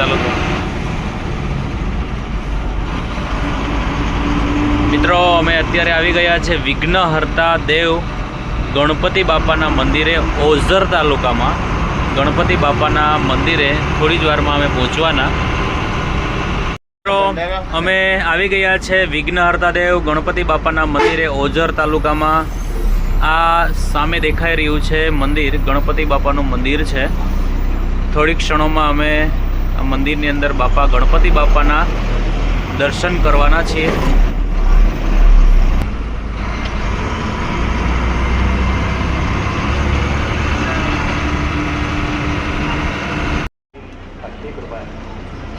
ચાલુ હતું મિત્રો, અમે અત્યારે આવી ગયા છે વિઘ્નહર્તા દેવ ગણપતિ બાપાના મંદિરે ઓઝર તાલુકામાં. ગણપતિ બાપાના મંદિરે થોડી જ વારમાં અમે પહોંચવાના. મિત્રો, અમે આવી ગયા છે વિઘ્નહર્તા દેવ ગણપતિ બાપાના મંદિરે ઓઝર તાલુકામાં. આ સામે દેખાઈ રહ્યું છે મંદિર, ગણપતિ બાપાનું મંદિર છે. થોડીક ક્ષણોમાં અમે મંદિરની અંદર બાપા ગણપતિ બાપાના દર્શન કરવાના છીએ आर्थिक रुपये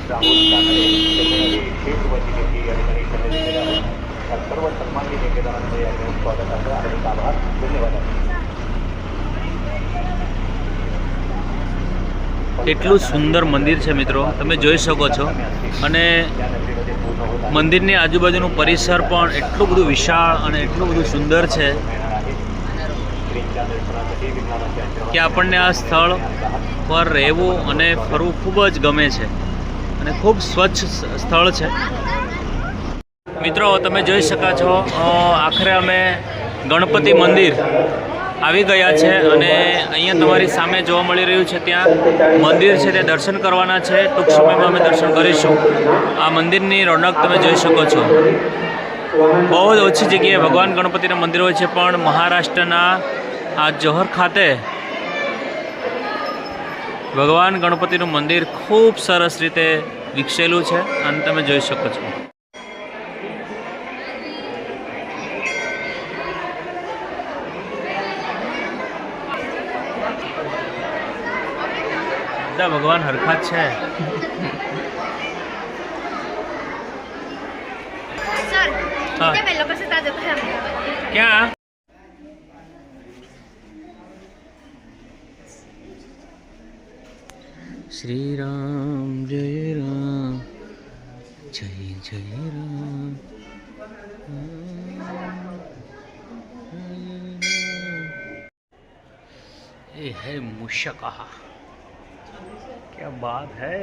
राहुल ठाकरे चंद्रनगरी थेट वैद्यकीय या ठिकाणी सन्निधी दिलेला आहे या सर्व सन्माननीय ठेकेदारांचे या ठिकाणी स्वागत आहे आणि आभार धन्यवाद એટલું સુંદર મંદિર છે મિત્રો, તમે જોઈ શકો છો. અને મંદિરની આજુબાજુનું પરિસર પણ એટલું બધું વિશાળ અને એટલું બધું સુંદર છે કે આપણને આ સ્થળ પર રહેવું અને ફરવું ખૂબ જ ગમે છે અને ખૂબ સ્વચ્છ સ્થળ છે. મિત્રો, તમે જોઈ શકો છો આખરે અમે ગણપતિ મંદિર આવી ગયા છે અને અહીંયા તમારી સામે જોવા મળી રહ્યું છે ત્યાં મંદિર છે તે દર્શન કરવાના છે. ટૂંક સમયમાં અમે દર્શન કરીશું. આ મંદિરની રોનક તમે જોઈ શકો છો. બહુ જ ઓછી જગ્યાએ ભગવાન ગણપતિના મંદિર હોય છે, પણ મહારાષ્ટ્રના આ જોહર ખાતે ભગવાન ગણપતિનું મંદિર ખૂબ સરસ રીતે વિકસેલું છે, અને તમે જોઈ શકો છો. सीता भगवान हरखाच है। हाँ। क्या? श्री राम जय राम। जय जय राम। ये है मुशकहा क्या बात है